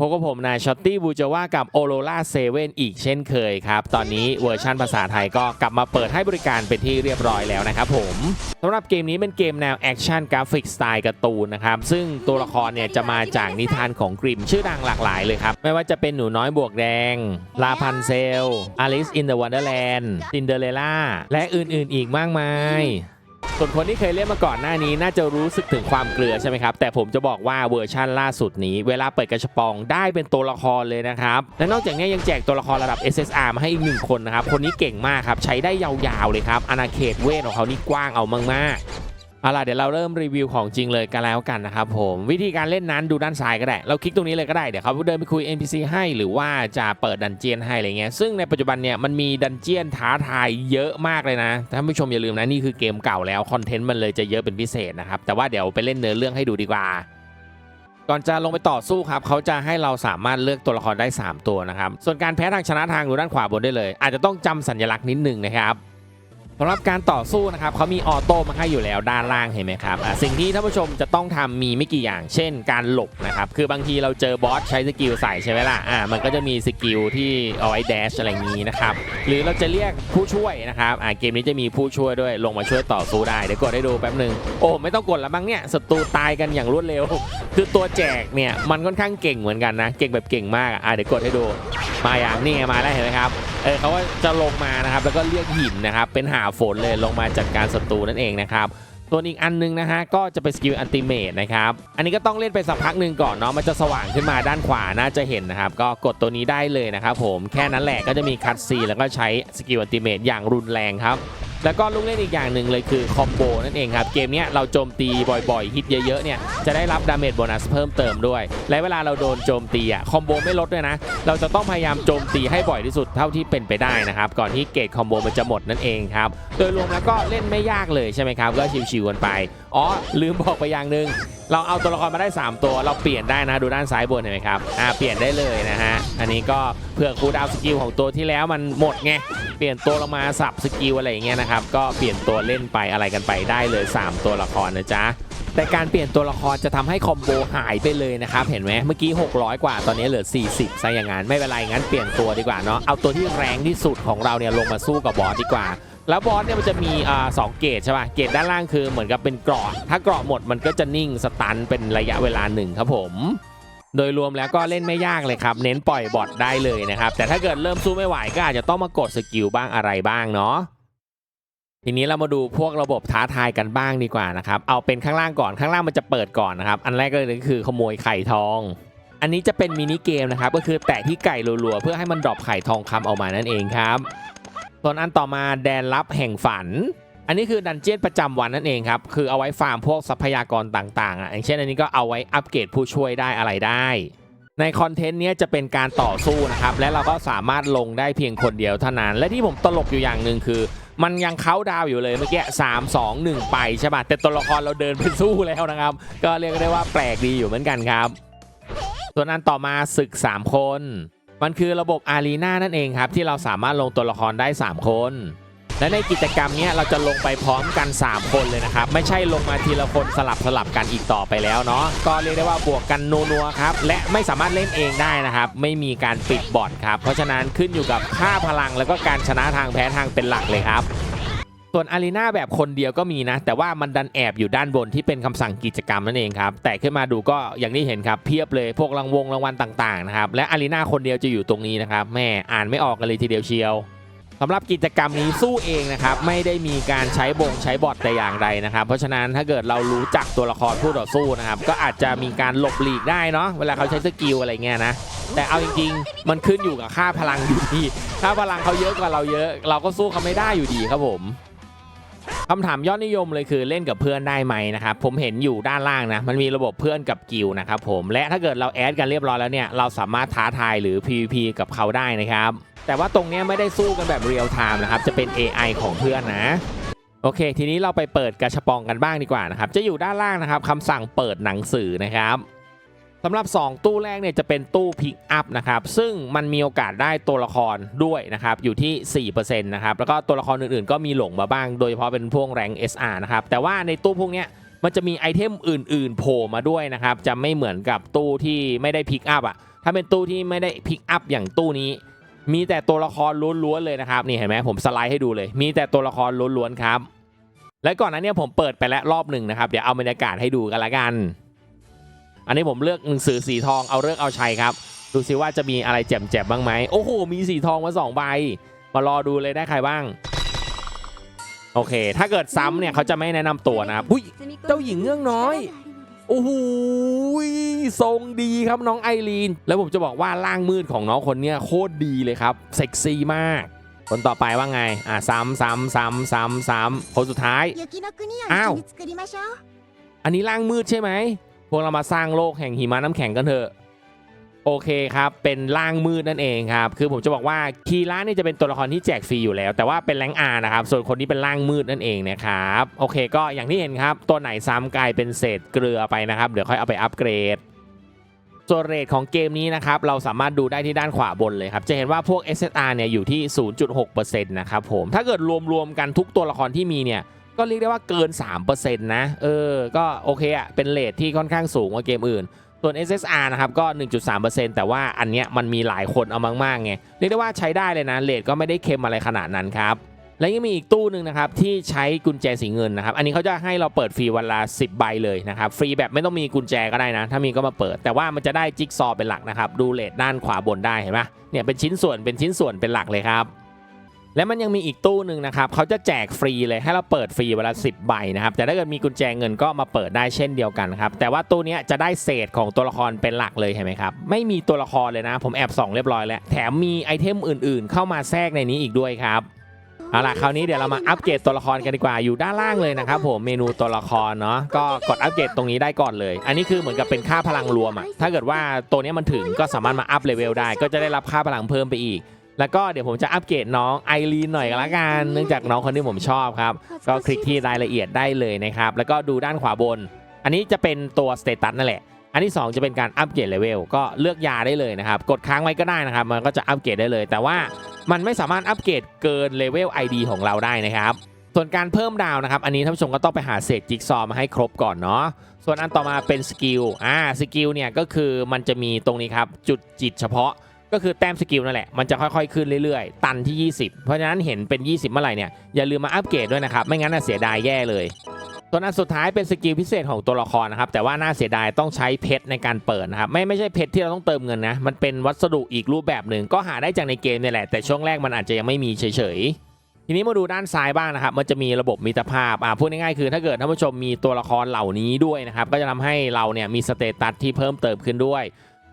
พบกับผมนายช็อตตี้บูจาว่ากับโอโ o ล่าเซเว่นอีกเช่นเคยครับ ตอนนี้เวอร์ชันภาษาไทยก็กลับมาเปิดให้บริการเป็นที่เรียบร้อยแล้วนะครับผมสำหรับเกมนี้เป็นเกมแนวแอคชั่นกราฟิกสไตล์การ์ตูนนะครับ ซึ่งตัวละครเนี่ยจะมาจากนิทานของกริมชื่อดังหลากหลายเลยครับ ไม่ว่าจะเป็นหนูน้อยบวกแดง ลาพันเซลอลิซอินเดอะวันเดอร์แลนด์ซินเดอเรล่าและอื่นๆอีกมากมาย ส่วนคนที่เคยเล่นมาก่อนหน้านี้น่าจะรู้สึกถึงความเกลือใช่ไหมครับ แต่ผมจะบอกว่าเวอร์ชั่นล่าสุดนี้เวลาเปิดกระชปองได้เป็นตัวละครเลยนะครับ และนอกจากนี้ยังแจกตัวละครระดับ SSR มาให้อีกหนึ่งคนนะครับ คนนี้เก่งมากครับ ใช้ได้ยาวๆเลยครับอาณาเขตเวทของเขานี่กว้างเอามากๆ เอาล่ะเดี๋ยวเราเริ่มรีวิวของจริงเลยกันแล้วกันนะครับผมวิธีการเล่นนั้นดูด้านซ้ายก็ได้ เราคลิกตรงนี้เลยก็ได้เดี๋ยวเขาเดินไปคุย NPC ให้หรือว่าจะเปิดดันเจียนให้อะไรเงี้ยซึ่งในปัจจุบันเนี่ยมันมีดันเจียนท้าทายเยอะมากเลยนะท่านผู้ชมอย่าลืมนะนี่คือเกมเก่าแล้วคอนเทนต์มันเลยจะเยอะเป็นพิเศษนะครับแต่ว่าเดี๋ยวไปเล่นเนื้อเรื่องให้ดูดีกว่าก่อนจะลงไปต่อสู้ครับเขาจะให้เราสามารถเลือกตัวละครได้ 3 ตัวนะครับส่วนการแพ้ทางชนะทางอยู่ด้านขวาบนได้เลย อาจจะต้องจำสัญลักษณ์นิดนึงนะครับ สำหรับการต่อสู้นะครับเขามีออโต้มาให้อยู่แล้วด้านล่างเห็นไหมครับสิ่งที่ท่านผู้ชมจะต้องทำมีไม่กี่อย่าง เช่น การหลบนะครับคือบางทีเราเจอบอสใช้สกิลใส่ใช่ไหมล่ะอ่ามันก็จะมีสกิลที่เอาไว้แดชอะไรนี้นะครับหรือเราจะเรียกผู้ช่วยนะครับอ่าเกมนี้จะมีผู้ช่วยด้วยลงมาช่วยต่อสู้ได้เดี๋ยวกดให้ดูแป๊บหนึ่งโอ้ไม่ต้องกดแล้วมั้งเนี่ยศัตรูตายกันอย่างรวดเร็ว คือตัวแจกเนี่ยมันค่อนข้างเก่งเหมือนกันนะเก่งแบบเก่งมากอะอะเดี๋ยวกดให้ดู มาอย่างนี่มาแล้วเห็นไหมครับเออเขาว่าจะลงมานะครับแล้วก็เรียกหินนะครับเป็นหาฝนเลยลงมาจัดการศัตรูนั่นเองนะครับส่วนอีกอันนึงนะฮะก็จะเป็นสกิลอันติเมตนะครับอันนี้ก็ต้องเล่นไปสักพักหนึ่งก่อนเนาะมันจะสว่างขึ้นมาด้านขวาน่าจะเห็นนะครับก็กดตัวนี้ได้เลยนะครับผมแค่นั้นแหละก็จะมีคัตซีแล้วก็ใช้สกิลอันติเมตอย่างรุนแรงครับ แล้วก็ลูกเล่นอีกอย่างหนึ่งเลยคือคอมโบนั่นเองครับ เกมนี้เราโจมตีบ่อยๆ ฮิตเยอะๆเนี่ยจะได้รับดาเมจโบนัสเพิ่มเติมด้วย และเวลาเราโดนโจมตีอะคอมโบไม่ลดด้วยนะ เราจะต้องพยายามโจมตีให้บ่อยที่สุดเท่าที่เป็นไปได้นะครับ ก่อนที่เกรดคอมโบมันจะหมดนั่นเองครับ โดยรวมแล้วก็เล่นไม่ยากเลยใช่ไหมครับ ก็ชิวๆกันไป อ๋อ ลืมบอกไปอย่างหนึ่งเราเอาตัวละครมาได้ 3 ตัวเราเปลี่ยนได้นะดูด้านซ้ายบนเห็นไหมครับอ่าเปลี่ยนได้เลยนะฮะอันนี้ก็เพื่อคูดาวสกิลของตัวที่แล้วมันหมดไง ลี่ยนตัวลงมาสับสกิลอะไรอย่างเงี้ยนะครับก็เปลี่ยนตัวเล่นไปอะไรกันไปได้เลย 3 ตัวละครนะจ๊ะแต่การเปลี่ยนตัวละครจะทำให้คอมโบหายไปเลยนะครับเห็นไหมเมื่อกี้ 600 กว่าตอนนี้เหลือ 40ซะอย่างนั้นไม่เป็นไรงั้นเปลี่ยนตัวดีกว่าเนาะเอาตัวที่แรงที่สุดของเราเนี่ยลงมาสู้กับบอสดีกว่า แล้วบอสเนี่ยมันจะมีอ่าสองเกรดใช่ป่ะเกรดด้านล่างคือเหมือนกับเป็นเกราะถ้าเกราะหมดมันก็จะนิ่งสตันเป็นระยะเวลาหนึ่งครับผม โดยรวมแล้วก็เล่นไม่ยากเลยครับ เน้นปล่อยบอทได้เลยนะครับ แต่ถ้าเกิดเริ่มสู้ไม่ไหวก็อาจจะต้องมากดสกิลบ้างอะไรบ้างเนาะทีนี้เรามาดูพวกระบบท้าทายกันบ้างดีกว่านะครับ เอาเป็นข้างล่างก่อนข้างล่างมันจะเปิดก่อนนะครับ อันแรกก็เลยคือขโมยไข่ทอง อันนี้จะเป็นมินิเกมนะครับ ก็คือแตะที่ไก่รัวๆ เพื่อให้มันดรอปไข่ทองคำออกมานั่นเองครับส่วนอันต่อมาแดนลับแห่งฝัน อันนี้คือดันเจียนประจำวันนั่นเองครับ คือเอาไว้ฟาร์มพวกทรัพยากรต่างๆอะอย่างเช่นอันนี้ก็เอาไว้อัปเกรดผู้ช่วยได้อะไรได้ ในคอนเทนต์นี้จะเป็นการต่อสู้นะครับ และเราก็สามารถลงได้เพียงคนเดียวเท่านั้น และที่ผมตลกอยู่อย่างหนึ่งคือ มันยังเค้าดาวอยู่เลยเมื่อกี้3 2 1ไปใช่ป่ะแต่ตัวละครเราเดินไปสู้แล้วนะครับ ก็เรียกได้ว่าแปลกดีอยู่เหมือนกันครับส่วนอันต่อมาศึก 3 คน มันคือระบบอารีนานั่นเองครับ ที่เราสามารถลงตัวละครได้ 3 คน และในกิจกรรมนี้เราจะลงไปพร้อมกัน 3 คนเลยนะครับ ไม่ใช่ลงมาทีละคนสลับสลับกันอีกต่อไปแล้วเนาะก็เรียกได้ว่าบวกกันนัวๆครับ และไม่สามารถเล่นเองได้นะครับ ไม่มีการปิดบอร์ดครับ เพราะฉะนั้นขึ้นอยู่กับค่าพลังแล้วก็การชนะทางแพ้ทางเป็นหลักเลยครับส่วนอารีนาแบบคนเดียวก็มีนะ แต่ว่ามันดันแอบอยู่ด้านบนที่เป็นคำสั่งกิจกรรมนั่นเองครับ แต่ขึ้นมาดูก็อย่างที่เห็นครับเพียบเลยพวกรางวงรางวัลต่างๆนะครับและอารีนาคนเดียวจะอยู่ตรงนี้นะครับแม่อ่านไม่ออกกันเลยทีเดียวเชียว สำหรับกิจกรรมนี้สู้เองนะครับไม่ได้มีการใช้บงใช้บอทแต่อย่างใดนะครับเพราะฉะนั้นถ้าเกิดเรารู้จักตัวละครผู้ต่อสู้นะครับก็อาจจะมีการหลบหลีกได้เนาะเวลาเขาใช้สกิลอะไรเงี้ยนะแต่เอาจริงๆ มันขึ้นอยู่กับค่าพลังอยู่ดีถ้าพลังเขาเยอะกว่าเราเยอะ เราก็สู้เขาไม่ได้อยู่ดีครับผม คำถามยอดนิยมเลยคือเล่นกับเพื่อนได้ไหมนะครับผมเห็นอยู่ด้านล่างนะมันมีระบบเพื่อนกับกิลนะครับผมและถ้าเกิดเราแอดกันเรียบร้อยแล้วเนี่ยเราสามารถท้าทายหรือ PVP กับเขาได้นะครับแต่ว่าตรงนี้ไม่ได้สู้กันแบบเรียลไทม์นะครับจะเป็น AI ของเพื่อนนะโอเค ทีนี้เราไปเปิดกระชปองกันบ้างดีกว่านะครับ จะอยู่ด้านล่างนะครับคำสั่งเปิดหนังสือนะครับ สำหรับ 2 ตู้แรกเนี่ยจะเป็นตู้พิกอัพนะครับซึ่งมันมีโอกาสได้ตัวละครด้วยนะครับอยู่ที่ 4%นะครับแล้วก็ตัวละครอื่นๆ ก็มีหลงมาบ้าง โดยเฉพาะเป็นพวกแรง SR นะครับแต่ว่าในตู้พวกเนี้ยมันจะมีไอเทมอื่นๆโผล่มาด้วยนะครับจะไม่เหมือนกับตู้ที่ไม่ได้พิกอัพอะถ้าเป็นตู้ที่ไม่ได้พิกอัพอย่างตู้นี้ มีแต่ตัวละครล้วนๆเลยนะครับนี่เห็นไหมผมสไลด์ให้ดูเลย มีแต่ตัวละครล้วนๆครับและก่อนหนั้นเนี่ยผมเปิดไปแล้วรอบหนึ่งนะครับเดี๋ยวเอาบรรยากาศให้ดูกันละกัน อันนี้ผมเลือกหนังสือสีทองเอาเลือกเอาชัยครับ ดูซิว่าจะมีอะไรแจ่มๆบ้างไหมโอ้โหมีสีทองมาสองใบมารอดูเลยได้ใครบ้าง โอเค ถ้าเกิดซ้ำเนี่ยเขาจะไม่แนะนำตัวนะครับอุ้ยเจ้าหญิงเงือกน้อยโอ้โหทรงดีครับน้องไอรีน แล้วผมจะบอกว่าร่างมืดของน้องคนเนี้ยโคตรดีเลยครับ เซ็กซี่มาก คนต่อไปว่าไง อะซ้ำซ้ำซ้ำซ้ำซ้ำคนสุดท้าย อ้าว อันนี้ร่างมืดใช่ไหมพ วกเรามาสร้างโลกแห่งหิมะน้ำแข็งกันเถอะโอเคครับ เป็นร่างมืดนั่นเองครับ คือผมจะบอกว่าคีร่านี่จะเป็นตัวละครที่แจกฟรีอยู่แล้ว แต่ว่าเป็นแรงอานะครับ ส่วนคนนี้เป็นร่างมืดนั่นเองนะครับ โอเค ก็อย่างที่เห็นครับ ตัวไหนซ้ำกลายเป็นเศษเกลือไปนะครับ เดี๋ยวค่อยเอาไปอัปเกรดส่วนเรทของเกมนี้นะครับ เราสามารถดูได้ที่ด้านขวาบนเลยครับ จะเห็นว่าพวก SSR เนี่ยอยู่ที่ 0.6%นะครับผม ถ้าเกิดรวมๆกันทุกตัวละครที่มีเนี่ย ก็เรียกได้ว่าเกิน 3%นะ เออ ก็โอเคอะเป็นเรทที่ค่อนข้างสูงกว่าเกมอื่น ส่วน SSR นะครับ ก็ 1.3%แต่ว่าอันเนี้ยมันมีหลายคนเอามากๆไง เรียกได้ว่าใช้ได้เลยนะเรทก็ไม่ได้เค็มอะไรขนาดนั้นครับ และยังมีอีกตู้หนึ่งนะครับ ที่ใช้กุญแจสีเงินนะครับ อันนี้เขาจะให้เราเปิดฟรีวันละ 10 ใบเลยนะครับ ฟรีแบบไม่ต้องมีกุญแจก็ได้นะ ถ้ามีก็มาเปิด แต่ว่ามันจะได้จิ๊กซอว์เป็นหลักนะครับ ดูเรทด้านขวาบนได้เห็นปะเนี่ยเป็นชิ้นส่วน เป็นชิ้นส่วนเป็นหลักเลยครับ และมันยังมีอีกตู้หนึ่งนะครับเขาจะแจกฟรีเลยให้เราเปิดฟรีเวลา10ใบนะครับแต่ถ้าเกิดมีกุญแจเงินก็มาเปิดได้เช่นเดียวกันครับแต่ว่าตู้นี้จะได้เศษของตัวละครเป็นหลักเลยเห็นไหมครับไม่มีตัวละครเลยนะ ผมแอบส่องเรียบร้อยแล้วแถมมีไอเทมอื่น ๆ เข้ามาแทรกในนี้อีกด้วยครับเอาล่ะคราวนี้เดี๋ยวเรามาอัปเกรดตัวละครกันดีกว่าอยู่ด้านล่างเลยนะครับผมเมนูตัวละครเนาะก็กดอัปเกรดตรงนี้ได้ก่อนเลย อันนี้คือเหมือนกับเป็นค่าพลังรวมอะถ้าเกิดว่าตัวนี้มันถึงก็สามารถมาอัพเลเวลได้ ก็จะได้รับค่าพลังเพิ่มไปอีก แล้วก็เดี๋ยวผมจะอัปเกรดน้องไอรีนหน่อยกันละกัน เนื่องจากน้องคนที่ผมชอบครับ ก็คลิกที่รายละเอียดได้เลยนะครับ แล้วก็ดูด้านขวาบน อันนี้จะเป็นตัวสเตตัสนั่นแหละ อันที่ 2 จะเป็นการอัปเกรดเลเวล ก็เลือกยาได้เลยนะครับ กดค้างไว้ก็ได้นะครับ มันก็จะอัปเกรดได้เลย แต่ว่ามันไม่สามารถอัปเกรดเกินเลเวล ID ของเราได้นะครับ ส่วนการเพิ่มดาวนะครับ อันนี้ท่านผู้ชมก็ต้องไปหาเศษจิ๊กซอว์มาให้ครบก่อนเนาะ ส่วนอันต่อมาเป็นสกิล อ่า สกิลเนี่ยก็คือมันจะมีตรงนี้ครับ จุดจิตเฉพาะ ก็คือแต้มสกิลนั่นแหละ มันจะค่อยๆ ขึ้นเรื่อยๆ ตันที่ 20 เพราะฉะนั้นเห็นเป็น 20 เมื่อไหร่เนี่ย อย่าลืมมาอัปเกรดด้วยนะครับ ไม่งั้นน่ะเสียดายแย่เลย ตัวนั้นสุดท้ายเป็นสกิลพิเศษของตัวละครนะครับ แต่ว่าน่าเสียดายต้องใช้เพชรในการเปิดนะครับ ไม่ไม่ใช่เพชรที่เราต้องเติมเงินนะ มันเป็นวัสดุอีกรูปแบบหนึ่ง ก็หาได้จากในเกมนี่แหละ แต่ช่วงแรกมันอาจจะยังไม่มีเฉยๆทีนี้มาดูด้านซ้ายบ้างนะครับ มันจะมีระบบมิตรภาพ อ่าพูดง่ายๆคือถ้าเกิดท่านผู้ชมมีตัวละครเหล่านี้ด้วยนะครับ ก็จะทำให้เราเนี่ยมีสเตตัสที่เพิ่มเติมขึ้นด้วย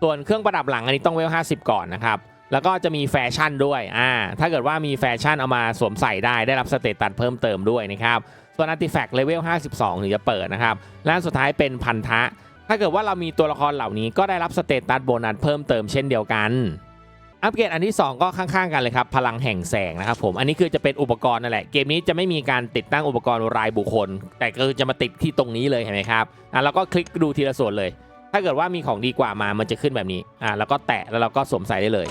ส่วนเครื่องประดับหลังอันนี้ต้องเวล 50 ก่อนนะครับ แล้วก็จะมีแฟชั่นด้วยอ่าถ้าเกิดว่ามีแฟชั่นเอามาสวมใส่ได้ได้รับสเตตัสเพิ่มเติมด้วยนะครับ ส่วนอัติแฟกต์เลเวล 52 ถึงจะเปิดนะครับ และสุดท้ายเป็นพันธะ ถ้าเกิดว่าเรามีตัวละครเหล่านี้ก็ได้รับสเตตัสโบนัสเพิ่มเติมเช่นเดียวกันอัปเกรดอันที่ 2 ก็ข้างๆกันเลยครับ พลังแห่งแสงนะครับผมอันนี้คือจะเป็นอุปกรณ์นั่นแหละ เกมนี้จะไม่มีการติดตั้งอุปกรณ์รายบุคคล แต่ก็จะมาติดที่ตรงนี้เลยเห็นไหมครับอะแล้วก็คลิกดูทีละส่วนเลย ถ้าเกิดว่ามีของดีกว่ามามันจะขึ้นแบบนี้อ่าแล้วก็แตะแล้วเราก็สวมใส่ได้เลย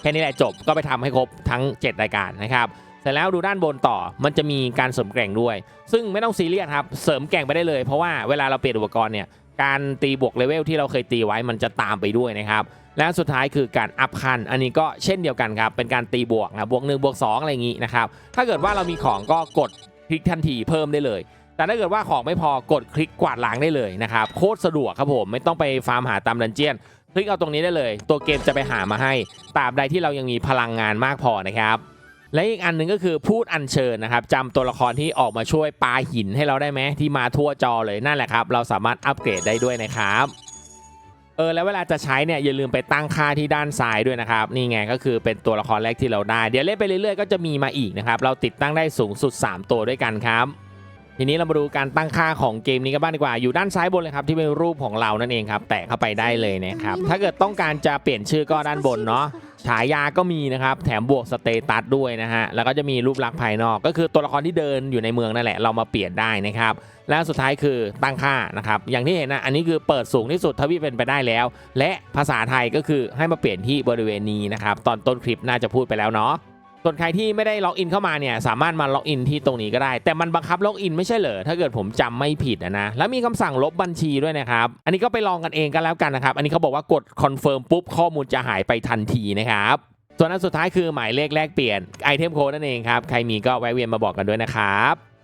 แค่นี้แหละจบก็ไปทำให้ครบทั้ง 7 รายการนะครับเสร็จแล้วดูด้านบนต่อมันจะมีการเสริมแกร่งด้วย ซึ่งไม่ต้องซีเรียสครับเสริมแกร่งไปได้เลย เพราะว่าเวลาเราเปลี่ยนอุปกรณ์เนี่ยการตีบวกเลเวลที่เราเคยตีไว้มันจะตามไปด้วยนะครับและสุดท้ายคือการอัพคัน อันนี้ก็เช่นเดียวกันครับ เป็นการตีบวกนะบวก1บวก2 อะไรอย่างนี้นะครับ ถ้าเกิดว่าเรามีของก็กดคลิกทันทีเพิ่มได้เลย แต่ถ้าเกิดว่าของไม่พอกดคลิกกวาดล้างได้เลยนะครับโคตรสะดวกครับผมไม่ต้องไปฟาร์มหาตามดันเจียน คลิกเอาตรงนี้ได้เลย ตัวเกมจะไปหามาให้ตราบใดที่เรายังมีพลังงานมากพอนะครับและอีกอันหนึ่งก็คือพูดอัญเชิญนะครับจำตัวละครที่ออกมาช่วยปาหินให้เราได้ไหมที่มาทั่วจอเลยนั่นแหละครับ เราสามารถอัปเกรดได้ด้วยนะครับเออแล้วเวลาจะใช้เนี่ยอย่าลืมไปตั้งค่าที่ด้านซ้ายด้วยนะครับนี่ไงก็คือเป็นตัวละครแรกที่เราได้ เดี๋ยวเล่นไปเรื่อยๆก็จะมีมาอีกนะครับเราติดตั้งได้สูงสุด 3 ตัวด้วยกันครับ ทีนี้เรามาดูการตั้งค่าของเกมนี้กันบ้างดีกว่า อยู่ด้านซ้ายบนเลยครับที่เป็นรูปของเรานั่นเองครับ แตะเข้าไปได้เลยนะครับ ถ้าเกิดต้องการจะเปลี่ยนชื่อก็ด้านบนเนาะ ฉายาก็มีนะครับ แถมบวกสเตตัสด้วยนะฮะ แล้วก็จะมีรูปลักษณ์ภายนอก ก็คือตัวละครที่เดินอยู่ในเมืองนั่นแหละ เรามาเปลี่ยนได้นะครับ และสุดท้ายคือตั้งค่านะครับ อย่างที่เห็นนะ อันนี้คือเปิดสูงที่สุดเท่าที่เป็นไปได้แล้ว และภาษาไทยก็คือให้มาเปลี่ยนที่บริเวณนี้นะครับ ตอนต้นคลิปน่าจะพูดไปแล้วเนาะ ส่วนใครที่ไม่ได้ล็อกอินเข้ามาเนี่ยสามารถมาล็อกอินที่ตรงนี้ก็ได้ แต่มันบังคับล็อกอินไม่ใช่เหรอถ้าเกิดผมจำไม่ผิดนะแล้วมีคำสั่งลบบัญชีด้วยนะครับอันนี้ก็ไปลองกันเองกันแล้วกันนะครับอันนี้เขาบอกว่ากดคอนเฟิร์มปุ๊บข้อมูลจะหายไปทันทีนะครับส่วนอันสุดท้ายคือหมายเลขแลกเปลี่ยนไอเทมโค้ดนั่นเองครับใครมีก็แวะเวียนมาบอกกันด้วยนะครับ